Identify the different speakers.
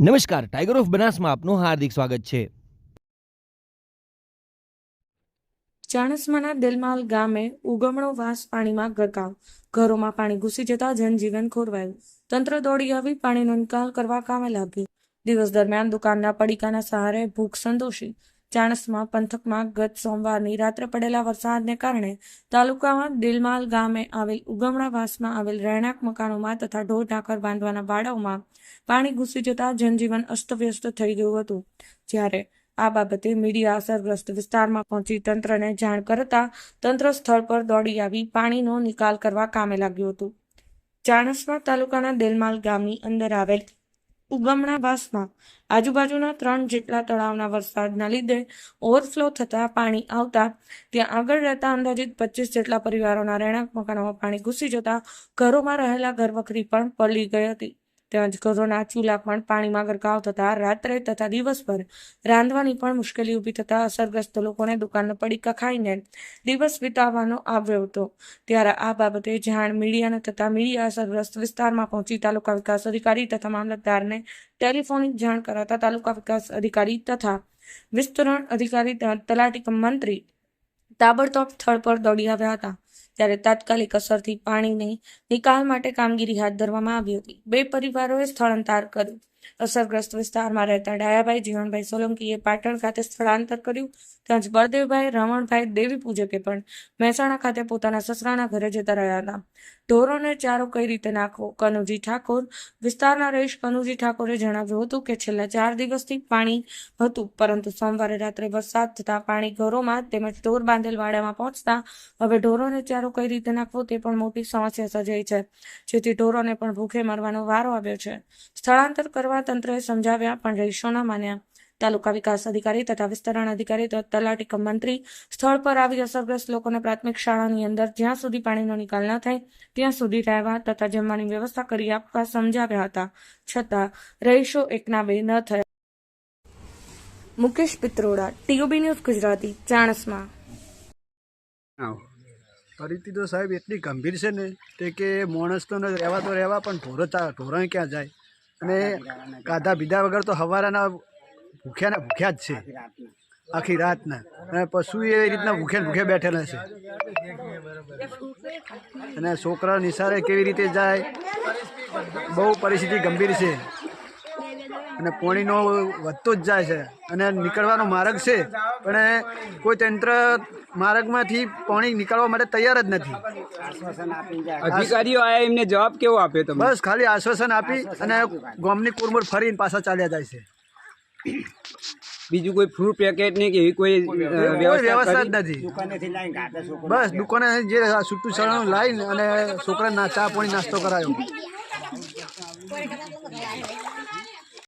Speaker 1: નમસ્કાર tiger of બનાસમાં આપનું હાર્દિક સ્વાગત છે.
Speaker 2: ચાણસમાના દિલમાલ ગામે ઉગમણો વાસ પાણીમાં ગરકાવ. ઘરોમાં પાણી ઘૂસી જતા જનજીવન ખોરવાયું. તંત્ર દોડી આવી પાણીનો નિકાલ કરવા કામે લાગ્યું. દિવસ દરમિયાન દુકાનના પડીકાના સહારે ભૂખ સંતોષી. ચાણસ્મા પંથકમાં ગત સોમવારની રાત્રે પડેલા વરસાદને કારણે તાલુકામાં દિલમાલ ગામે આવેલ ઉગમણાવાસમાં આવેલ રહેણાંક મકાનોમાં તથા ઢોર ઢાંકર બાંધવાના વાડાઓમાં પાણી ઘૂસી જતા જનજીવન અસ્તવ્યસ્ત થઈ ગયું હતું. જ્યારે આ બાબતે મીડિયા અસરગ્રસ્ત વિસ્તારમાં પહોંચી તંત્રને જાણ કરતા તંત્ર સ્થળ પર દોડી આવી પાણીનો નિકાલ કરવા કામે લાગ્યું હતું. ચાણસમા તાલુકાના દેલમાલ ગામની અંદર આવેલ ઉગમણાવાસમાં આજુબાજુના ત્રણ જેટલા તળાવના વરસાદના લીધે ઓવરફ્લો થતા પાણી આવતા ત્યાં આગળ રહેતા અંદાજિત પચીસ જેટલા પરિવારોના રહેણાંક મકાનોમાં પાણી ઘૂસી જતા ઘરોમાં રહેલા ઘરવખરી પણ પલળી ગઈ હતી. તેમજ ઘરોના ચૂલા પણ પાણીમાં ગરકાવ થતા રાત્રે તથા દિવસભર રાંધવાની પણ મુશ્કેલી ઊભી થતા અસરગ્રસ્ત લોકોને દુકાનનો પડીકા ખાઈને દિવસ વિતાવવાનો આવ્યો હતો. ત્યારે આ બાબતે જાણ મીડિયાને તથા મીડિયા અસરગ્રસ્ત વિસ્તારમાં પહોંચી તાલુકા વિકાસ અધિકારી તથા મામલતદારને ટેલિફોનિક જાણ કરાતા તાલુકા વિકાસ અધિકારી તથા વિસ્તરણ અધિકારી તલાટી મંત્રી તાબડતોબ સ્થળ પર દોડી આવ્યા હતા. ત્યારે તાત્કાલિક અસરથી પાણીની નિકાલ માટે કામગીરી હાથ ધરવામાં આવી હતી. બે પરિવારોએ સ્થળાંતર કર્યું. અસરગ્રસ્ત વિસ્તારમાં રહેતા ડાયાભાઈ જીવનભાઈ સોલંકીએ પાટણ ખાતે સ્થળાંતર કર્યું. તેમજ બળદેવભાઈ, રમણભાઈ, દેવી પૂજકે પણ મહેસાણા ખાતે પોતાના સસરાના ઘરે જતા રહ્યા હતા. ઢોરોને ચારો કઈ રીતે નાખવો? કનુજી ઠાકોર વિસ્તારના રહીશ કનુજી ઠાકોરે જણાવ્યું હતું કે છેલ્લા ચાર દિવસથી પાણી હતું, પરંતુ સોમવારે રાત્રે વરસાદ થતા પાણી ઘરોમાં તેમજ ઢોર બાંધેલ વાડામાં પહોંચતા હવે ઢોરોને ચારો કઈ રીતે નાખવો તે પણ મોટી સમસ્યા સર્જાઈ છે, જેથી ઢોરોને પણ ભૂખે મરવાનો વારો આવ્યો છે. સ્થળાંતર કરવા તંત્રએ સમજાવ્યા, પણ રહીશોના માન્યા તાલુકા વિકાસ અધિકારી તથા વિસ્તરણ અધિકારી તલાટી મંત્રી સ્થળ પર આવી અસરગ્રસ્ત લોકોને પ્રાથમિક શાળાની અંદર જ્યાં સુધી પાણીનો નિકાલ ન થાય, ત્યાં સુધી રહેવા તથા જમવાની વ્યવસ્થા કરી આપવા સમજાવ્યા હતા. છતાં, રહીશો એકના બે ન થયા. Mukesh Pitroda, TOB news Gujarati, Chanasma.
Speaker 3: પરિસ્થિતિ તો સાહેબ, એટલી ગંભીર છે ને કે માણસ તો રહેવા તો રહેવા, પણ ઢોર ઢોરણ ક્યાં જાય? અને ગાધા બીધા વગર તો હવારાના ભૂખ્યા ને ભૂખ્યા જ છે. આખી રાતના. અને પશુ એ રીતના ભૂખે ભૂખે બેઠેલા છે. અને છોકરા નિશારે કેવી રીતે જાય? બહુ પરિસ્થિતિ ગંભીર છે. અને પોણીનો વધતો જ જાય છે. અને નીકળવાનો માર્ગ છે પણ કોઈ તંત્ર માર્ગમાંથી પાણી નીકળવા માટે તૈયાર જ નથી.
Speaker 4: અધિકારીઓ આયા એમને જવાબ કેવો આપ્યો તમે
Speaker 3: બસ ખાલી આશ્વાસન આપી અને ગામની કુરમુર ફરીને પાછા ચાલ્યા જાય છે.
Speaker 4: બીજું કોઈ ફ્રૂટ પેકેટ ને કે એવી કોઈ વ્યવસ્થા
Speaker 3: વ્યવસ્થા જ નથી. બસ દુકાને જે છૂટું સળાનું લાવીને અને છોકરાને ચા પાણી નાસ્તો કરાયો.